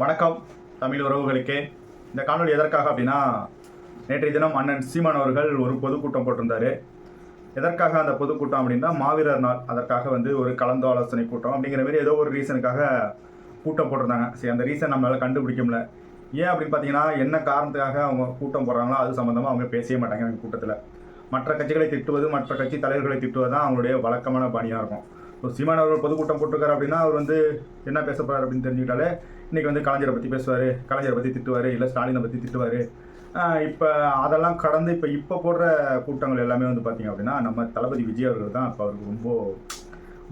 வணக்கம். தமிழ் உறவுகளுக்கே. இந்த காணொளி எதற்காக அப்படின்னா நேற்றைய தினம் அண்ணன் சீமான் அவர்கள் ஒரு பொதுக்கூட்டம் போட்டிருந்தாரு. எதற்காக அந்த பொதுக்கூட்டம் அப்படின்னா மாவீரர் நாள். அதற்காக வந்து ஒரு கலந்து ஆலோசனை கூட்டம் அப்படிங்கிற மாதிரி ஏதோ ஒரு ரீசனுக்காக கூட்டம் போட்டிருந்தாங்க. சரி அந்த ரீசன் நம்மளால் கண்டுபிடிக்க முடியல. ஏன் அப்படின்னு பார்த்தீங்கன்னா என்ன காரணத்துக்காக அவங்க கூட்டம் போடுறாங்களோ அது சம்மந்தமாக அவங்க பேசவே மாட்டாங்க அந்த கூட்டத்தில். மற்ற கட்சிகளை திட்டுவது மற்ற கட்சி தலைவர்களை திட்டுவது தான் அவங்களுடைய வழக்கமான பணியாக இருக்கும். இப்போ சீமான் அவர்கள் பொதுக்கூட்டம் போட்டிருக்காரு அப்படின்னா அவர் வந்து என்ன பேச போறாரு அப்படின்னு தெரிஞ்சுக்கிட்டாலே இன்னைக்கு வந்து கலைஞரை பற்றி பேசுவார் கலைஞரை பற்றி திட்டுவார் இல்லை ஸ்டாலினை பற்றி திட்டுவார். இப்போ அதெல்லாம் கடந்து இப்போ இப்போ போடுற கூட்டங்கள் எல்லாமே வந்து பார்த்திங்க அப்படின்னா நம்ம தளபதி விஜய் அவர்கள் தான் இப்போ அவருக்கு ரொம்ப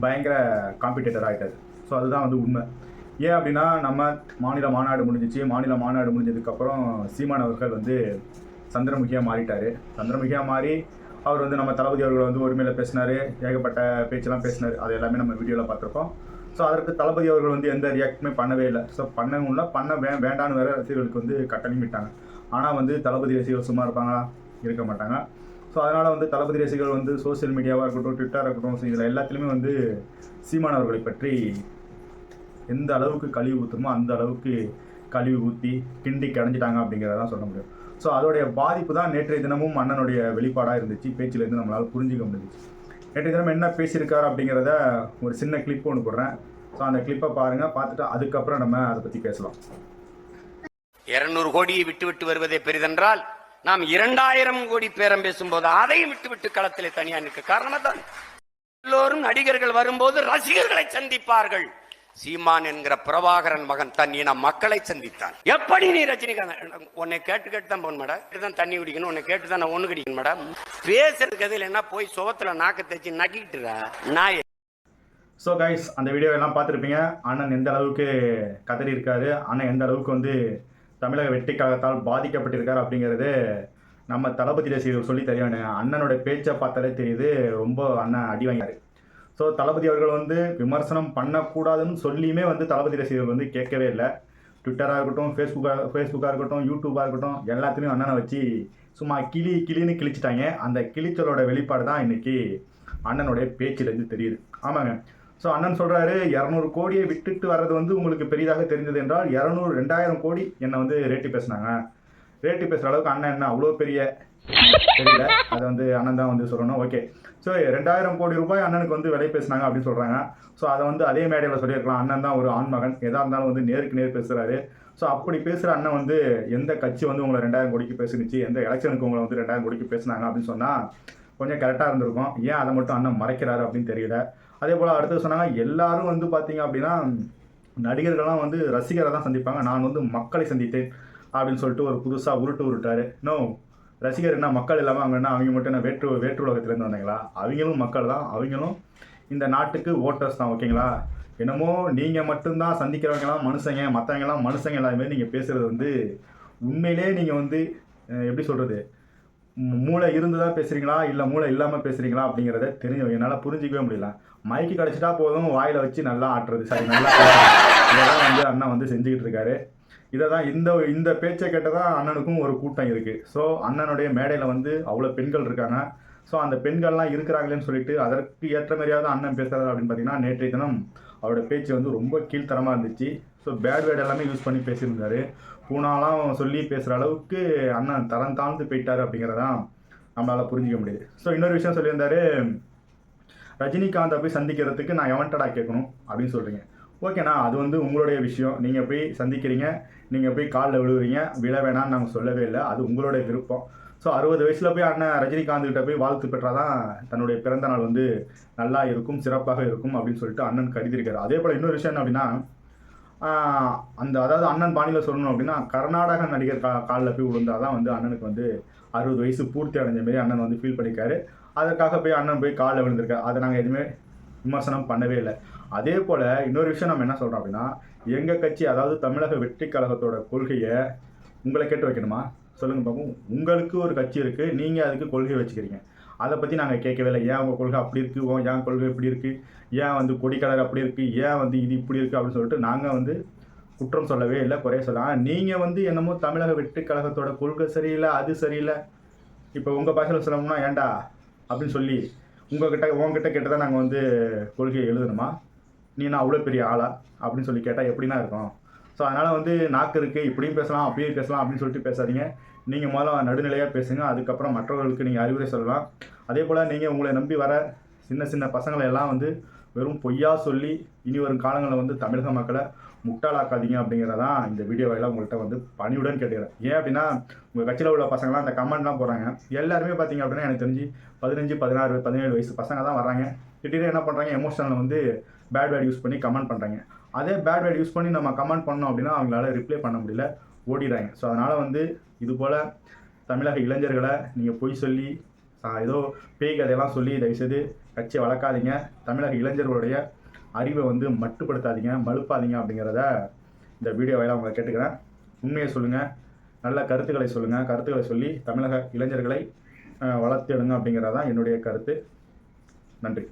பயங்கர காம்படிட்டர் ஆகிட்டார் ஸோ அதுதான் வந்து உண்மை. ஏன் அப்படின்னா நம்ம மாநில மாநாடு முடிஞ்சிச்சு. மாநில மாநாடு முடிஞ்சதுக்கப்புறம் சீமான் அவர்கள் வந்து சந்திரமுகியாக மாறிட்டார். சந்திரமுகியாக மாறி அவர் வந்து நம்ம தளபதி அவர்கள் வந்து உரிமையில் பேசினார் ஏகப்பட்ட பேச்செல்லாம் பேசினார். அது எல்லாமே நம்ம வீடியோவில் பார்த்துருக்கோம். ஸோ அதற்கு தளபதி அவர்கள் வந்து எந்த ரியாக்டுமே பண்ணவே இல்லை. ஸோ பண்ணவும் இல்லை பண்ண வே வேண்டான்னு வேற ரசிகர்களுக்கு வந்து கட்டணம் விட்டாங்க ஆனால் வந்து தளபதி ரசிகர்கள் சும்மா இருப்பாங்களா இருக்க மாட்டாங்க. ஸோ அதனால் வந்து தளபதி ரசிகர்கள் வந்து சோஷியல் மீடியாவாக இருக்கட்டும் ட்விட்டராக இருக்கட்டும் இதில் எல்லாத்துலேயுமே வந்து சீமான் அவர்களை பற்றி எந்த அளவுக்கு கழிவு ஊற்றுமோ அந்த அளவுக்கு கழிவு ஊற்றி கிண்டி கடைஞ்சிட்டாங்க அப்படிங்கிறதான் சொல்ல முடியும். ஸோ அதோடைய பாதிப்பு தான் நேற்றைய தினமும் அண்ணனுடைய வெளிப்பாடாக இருந்துச்சு. பேச்சிலேருந்து நம்மளால் புரிஞ்சுக்க முடிஞ்சிச்சு. நேற்றைய தினம் என்ன பேசியிருக்கார் அப்படிங்கிறத ஒரு சின்ன கிளிப் ஒன்று போடுறேன். ஸோ அந்த கிளிப்பை பாருங்கள் பார்த்துட்டு அதுக்கப்புறம் நம்ம அதை பற்றி பேசலாம். இருநூறு கோடியை விட்டு விட்டு வருவதே பெரிதென்றால் நாம் இரண்டாயிரம் கோடி பேரம் பேசும்போது அதையும் விட்டு விட்டு களத்திலே தனியா நிற்க காரணம் தான் எல்லோரும் நடிகர்கள் வரும்போது ரசிகர்களை சந்திப்பார்கள். சீமான் என்கிற பிரபாகரன் மகன் தன் இன மக்களை சந்தித்தான். எப்படி நீ ரஜினிகாந்த்? உன்னை கேட்டு கேட்டு தான் போன் மேடம். தான் தண்ணி குடிக்கணும் உன்னை கேட்டு தான் நான் ஒண்ணு குடிக்கணும் மேடம். பேசுறதுக்கு எதில் என்ன போய் சுவத்துல நாக்க தேய்ச்சி நக்கிட்டுறா நாய். ஸோ கைஸ் அந்த வீடியோ எல்லாம் பார்த்துருப்பீங்க. அண்ணன் எந்த அளவுக்கு கதறி இருக்காரு அண்ணன் எந்த அளவுக்கு வந்து தமிழக வெற்றி கழகத்தால் பாதிக்கப்பட்டிருக்காரு அப்படிங்கிறது நம்ம தளபதி ரசிகர்கள் சொல்லி தெரியும் அண்ணனோட பேச்சை பார்த்தாலே தெரியுது. ரொம்ப அண்ணன் அடி வாங்கினாரு. ஸோ தளபதி அவர்கள் வந்து விமர்சனம் பண்ணக்கூடாதுன்னு சொல்லியுமே வந்து தளபதி ரசிகர்கள் வந்து கேட்கவே இல்லை. ட்விட்டராக இருக்கட்டும் ஃபேஸ்புக்காக ஃபேஸ்புக்காக இருக்கட்டும் யூடியூபாக இருக்கட்டும் எல்லாத்துலேயும் அண்ணனை வச்சு சும்மா கிளி கிளின்னு கிழிச்சிட்டாங்க. அந்த கிழிச்சலோட வெளிப்பாடு தான் இன்றைக்கி அண்ணனுடைய பேச்சிலேருந்து தெரியுது. ஆமாங்க. ஸோ அண்ணன் சொல்கிறாரு இரநூறு கோடியை விட்டுட்டு வர்றது வந்து உங்களுக்கு பெரிதாக தெரிஞ்சது என்றால் இரநூறு ரெண்டாயிரம் கோடி என்னை வந்து ரேட்டு பேசுனாங்க. ரேட்டு பேசுகிற அளவுக்கு அண்ணன் என்ன அவ்வளோ பெரிய தெரியல. அதை வந்து அண்ணன் தான் வந்து சொல்லணும். ஓகே ஸோ ரெண்டாயிரம் கோடி ரூபாய் அண்ணனுக்கு வந்து விலை பேசுனாங்க அப்படின்னு சொல்கிறாங்க ஸோ அதை வந்து அதே மேடையில் சொல்லியிருக்கலாம். அண்ணன் தான் ஒரு ஆண்மகன். எதாக இருந்தாலும் வந்து நேருக்கு நேர் பேசுகிறாரு ஸோ அப்படி பேசுகிற அண்ணன் வந்து எந்த கட்சி வந்து உங்களை ரெண்டாயிரம் கோடிக்கு பேசுனுச்சு? எந்த எலெக்ஷனுக்கு உங்களை வந்து ரெண்டாயிரம் கோடிக்கு பேசுனாங்க அப்படின்னு சொன்னால் கொஞ்சம் கரெக்டாக இருந்திருக்கும். ஏன் அதை மட்டும் அண்ணன் மறைக்கிறாரு அப்படின்னு தெரியல. அதே போல் அடுத்து சொன்னாங்க எல்லாரும் வந்து பார்த்தீங்க அப்படின்னா நடிகர்கள்லாம் வந்து ரசிகரை தான் சந்திப்பாங்க. நான் வந்து மக்களை சந்தித்தேன் அப்படின்னு சொல்லிட்டு ஒரு புதுசாக உருட்டு உருட்டாரு. நோ ரசிகர் என்ன மக்கள் இல்லாமல் அவங்க என்ன அவங்க மட்டும் என்ன வேற்று வேற்று உலகத்துலேருந்து வந்தாங்களா? அவங்களும் மக்கள் தான் அவங்களும் இந்த நாட்டுக்கு ஓட்டர்ஸ் தான் ஓகேங்களா என்னமோ நீங்கள் மட்டும்தான் சந்திக்கிறவங்கலாம் மனுஷங்க மற்றவங்கலாம் மனுஷங்க எல்லாமே நீங்கள் பேசுகிறது வந்து உண்மையிலே நீங்கள் வந்து எப்படி சொல்கிறது மூளை இருந்து தான் பேசுகிறீங்களா இல்லை மூளை இல்லாமல் பேசுகிறீங்களா அப்படிங்கிறத தெரிஞ்சு என்னால் புரிஞ்சிக்கவே முடியல. மைக்கு கிடச்சிட்டா போதும் வாயில் வச்சு நல்லா ஆட்டுறது. சரி நல்லா இதெல்லாம் வந்து அண்ணா வந்து செஞ்சுக்கிட்டு இருக்காரு. இதை தான் இந்த இந்த பேச்சை கேட்டதான் அண்ணனுக்கும் ஒரு கூட்டம் இருக்குது ஸோ அண்ணனுடைய மேடையில் வந்து அவ்வளோ பெண்கள் இருக்காங்க. ஸோ அந்த பெண்கள்லாம் இருக்கிறாங்களேன்னு சொல்லிட்டு அதற்கு ஏற்ற மாதிரியாவது அண்ணன் பேசுறாரு அப்படின்னு பார்த்தீங்கன்னா நேற்றைய தினம் அவரோட பேச்சு வந்து ரொம்ப கீழ்த்தரமாக இருந்துச்சு. ஸோ பேட் வேர்டு எல்லாமே யூஸ் பண்ணி பேசியிருந்தாரு. பூனாலாம் சொல்லி பேசுகிற அளவுக்கு அண்ணன் தரம் தாழ்ந்து போயிட்டார் அப்படிங்கிறதான் நம்மளால் புரிஞ்சிக்க முடியுது. ஸோ இன்னொரு விஷயம் சொல்லியிருந்தாரு ரஜினிகாந்தை போய் சந்திக்கிறதுக்கு நான் எவன்டடா கேட்கணும்? அப்படின்னு சொல்கிறீங்க ஓகேண்ணா அது வந்து உங்களுடைய விஷயம். நீங்கள் போய் சந்திக்கிறீங்க நீங்கள் போய் காலில் விழுவுறீங்க விழ வேணாம்னு நாங்கள் சொல்லவே இல்லை அது உங்களுடைய விருப்பம். ஸோ அறுபது வயசில் போய் அண்ணன் ரஜினிகாந்த் கிட்ட போய் வாழ்த்து பெற்றாதான் தன்னுடைய பிறந்த நாள் வந்து நல்லா இருக்கும் சிறப்பாக இருக்கும் அப்படின்னு சொல்லிட்டு அண்ணன் கருதியிருக்காரு. அதே போல் இன்னொரு விஷயம் என்ன அப்படின்னா அந்த அதாவது அண்ணன் பாணியில் சொல்லணும் அப்படின்னா கர்நாடக நடிகர் கா காலில் போய் விழுந்தால் தான் வந்து அண்ணனுக்கு வந்து அறுபது வயசு பூர்த்தி அடைஞ்ச மாரி அண்ணன் வந்து ஃபீல் பண்ணியிருக்காரு. அதற்காக போய் அண்ணன் போய் காலில் விழுந்திருக்காரு. அதை நாங்கள் எதுவுமே விமர்சனம் பண்ணவே இல்லை. அதே போல் இன்னொரு விஷயம் நம்ம என்ன சொல்கிறோம் அப்படின்னா எங்கள் கட்சி அதாவது தமிழக வெற்றி கழகத்தோட கொள்கையை உங்களை கேட்டு வைக்கணுமா? சொல்லுங்க பாப்போம் உங்களுக்கு ஒரு கட்சி இருக்குது நீங்கள் அதுக்கு கொள்கை வச்சுக்கிறீங்க. அதை பற்றி நாங்கள் கேட்கவே இல்லை. ஏன் உங்கள் கொள்கை அப்படி இருக்குது ஓ ஏன் கொள்கை இப்படி இருக்குது ஏன் வந்து கொடி கலர் அப்படி இருக்குது ஏன் வந்து இது இப்படி இருக்குது அப்படின்னு சொல்லிட்டு நாங்கள் வந்து குற்றம் சொல்லவே இல்லை குறைய சொல்லலாம் நீங்கள் வந்து என்னமோ தமிழக வெற்றி கழகத்தோட கொள்கை சரியில்லை அது சரியில்லை. இப்போ உங்கள் பாஷையில் சொல்லணும்னா ஏன்டா? அப்படின்னு சொல்லி உங்ககிட்ட உங்ககிட்ட கேட்டு தான் நாங்கள் வந்து கொள்கையை எழுதணுமா? நீ நான் அவ்வளோ பெரிய ஆளா? அப்படின்னு சொல்லி கேட்டால் எப்படின்னா இருக்கும். ஸோ அதனால் வந்து நாக்கு இருக்குது இப்படியும் பேசலாம் அப்படியும் பேசலாம் அப்படின்னு சொல்லிட்டு பேசாதீங்க. நீங்கள் முதல்ல நடுநிலையாக பேசுங்க அதுக்கப்புறம் மற்றவர்களுக்கு நீங்கள் அறிவுரை சொல்லலாம். அதே போல் நீங்கள் உங்களை நம்பி வர சின்ன சின்ன பசங்களை எல்லாம் வந்து வெறும் பொய்யா சொல்லி இனி வரும் காலங்களில் வந்து தமிழக மக்களை முட்டாளாக்காதீங்க அப்படிங்கிறதான் இந்த வீடியோ வாயிலாக உங்கள்கிட்ட வந்து பணியுடன் கேட்டுக்கிறேன். ஏன் அப்படின்னா உங்கள் கட்சியில் உள்ள பசங்களாம் அந்த கமெண்ட்லாம் போடுறாங்க. எல்லாருமே பார்த்தீங்க அப்படின்னா எனக்கு தெரிஞ்சு பதினஞ்சு பதினாறு பதினேழு வயசு பசங்க தான் வராங்க. திடீர்னு என்ன பண்ணுறாங்க எமோஷனலில் வந்து பேட் வேர்ட் யூஸ் பண்ணி கமெண்ட் பண்ணுறாங்க அதே பேட் வேர்ட் யூஸ் பண்ணி நம்ம கமெண்ட் பண்ணோம் அப்படின்னா அவங்களால ரிப்ளை பண்ண முடியல ஓடிடுறாங்க. ஸோ அதனால் வந்து இது போல் தமிழக இளைஞர்களை நீங்கள் பொய் சொல்லி சா- ஏதோ பேய் கதையெல்லாம் சொல்லி தயவுசெய்து கட்சியை வளர்க்காதீங்க. தமிழக இளைஞர்களுடைய அறிவை வந்து மட்டுப்படுத்தாதீங்க மழுப்பாதீங்க அப்படிங்கிறத இந்த வீடியோ வாயிலாக உங்களை கேட்டுக்கிறேன். உண்மையை சொல்லுங்கள் நல்ல கருத்துக்களை சொல்லுங்கள் கருத்துக்களை சொல்லி தமிழக இளைஞர்களை அஹ், அப்படிங்கிறதான் என்னுடைய கருத்து. நன்றி.